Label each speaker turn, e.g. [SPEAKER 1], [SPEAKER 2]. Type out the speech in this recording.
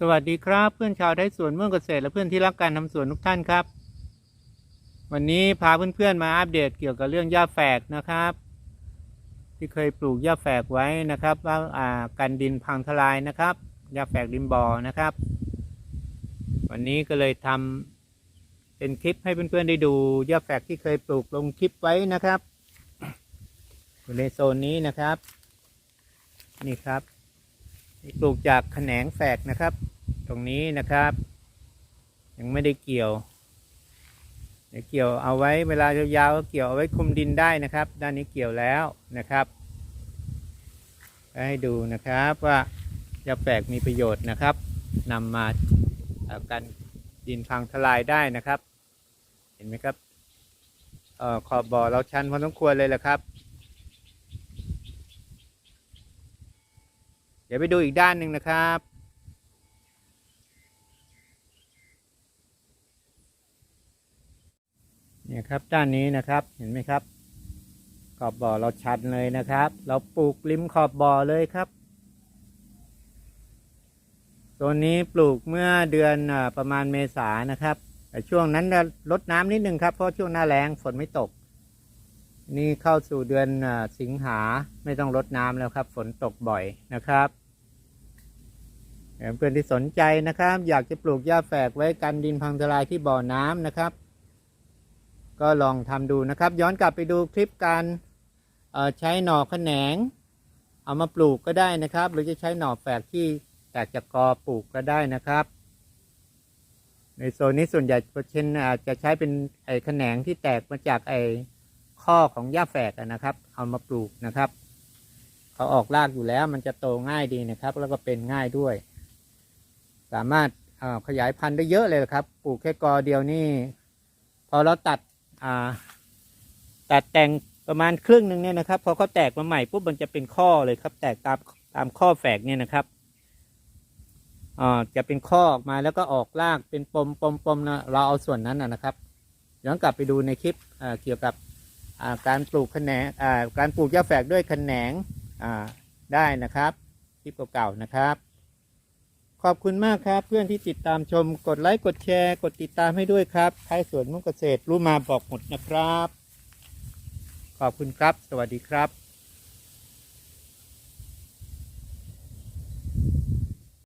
[SPEAKER 1] สวัสดีครับเพื่อนชาวไร่สวนเมืองเกษตรและเพื่อนที่รักการทำสวนทุกท่านครับ วันนี้พาเพื่อนๆมาอัปเดตเกี่ยวกับเรื่องหญ้าแฝกนะครับ ที่เคยปลูกหญ้าแฝกไว้นะครับว่าอ่ากันดินพังทลายนะครับหญ้าแฝกดินบ่อนะครับ วันนี้ก็เลยทำเป็นคลิปให้เพื่อนๆได้ดูหญ้าแฝกที่เคยปลูกลงคลิปไว้นะครับอยู่ในโซนนี้นะครับ นี่ครับ ปลูกจากแขนงแฝกนะครับ ตรงนี้นะครับ ยังไม่ได้เกี่ยวเดี๋ยวเกี่ยวเอาไว้เวลายาวๆก็เกี่ยวเอาไว้คลุมดินได้นะครับ ด้านนี้เกี่ยวแล้วนะครับให้ดูนะครับว่ายาแฝกมีประโยชน์นะครับนำมาเอ่อกันดินพังทลายได้นะครับ เห็นไหมครับเอ่อขอบบ่อเราชันพอสมควรเลยแหละครับ เดี๋ยวไปดูอีกด้านหนึ่งนะครับ เนี่ยครับด้านนี้นะครับเห็นไหมครับ ขอบบ่อเราชันเลยนะครับ เราปลูกริมขอบบ่อเลยครับตัวนี้ปลูกเมื่อเดือนประมาณเมษานะครับ แต่ช่วงนั้นลดน้ำนิดนึงครับ เพราะช่วงหน้าแล้งฝนไม่ตก นี่เข้าสู่เดือนสิงหาไม่ต้องลดน้ำแล้วครับ ฝนตกบ่อยนะครับเพื่อนที่สนใจนะครับ อยากจะปลูกหญ้าแฝกไว้กันดินพังทลายที่บ่อน้ำนะครับ ก็ลองทำดูนะครับ ย้อนกลับไปดูคลิปการใช้หน่อแขนง เอามาปลูกก็ได้นะครับ หรือจะใช้หน่อแฝกที่แตกจากกอปลูกก็ได้นะครับ ในโซนนี้ส่วนใหญ่เช่นอาจจะใช้เป็นไอ้แขนงที่แตกมาจากไอ้ ข้อของหญ้าแฝกนะครับ เอามาปลูกนะครับเขาออกรากอยู่แล้วมันจะโตง่ายดีนะครับ แล้วก็เป็นง่ายด้วย สามารถขยายพันธุ์ได้เยอะเลยครับ ปลูกแค่กอเดียวนี่ พอเราตัดตัดแต่งประมาณครึ่งหนึ่งเนี่ยนะครับ พอเขาแตกมาใหม่ปุ๊บมันจะเป็นข้อเลยครับ แตกตามตามข้อแฝกเนี่ยนะครับจะเป็นข้อออกมาแล้วก็ออกรากเป็นปมปมปมนะเราเอาส่วนนั้นนะครับย้อนกลับไปดูในคลิปเกี่ยวกับ การปลูกแขนงการปลูกหญ้าแฝกด้วยแขนงได้นะครับคลิปเก่าๆนะครับ ขอบคุณมากครับ เพื่อนที่ติดตามชมกดไลค์กดแชร์ กดติดตามให้ด้วยครับใครสวนมุ่งเกษตรรู้มาบอกหมดนะครับ ขอบคุณครับ สวัสดีครับ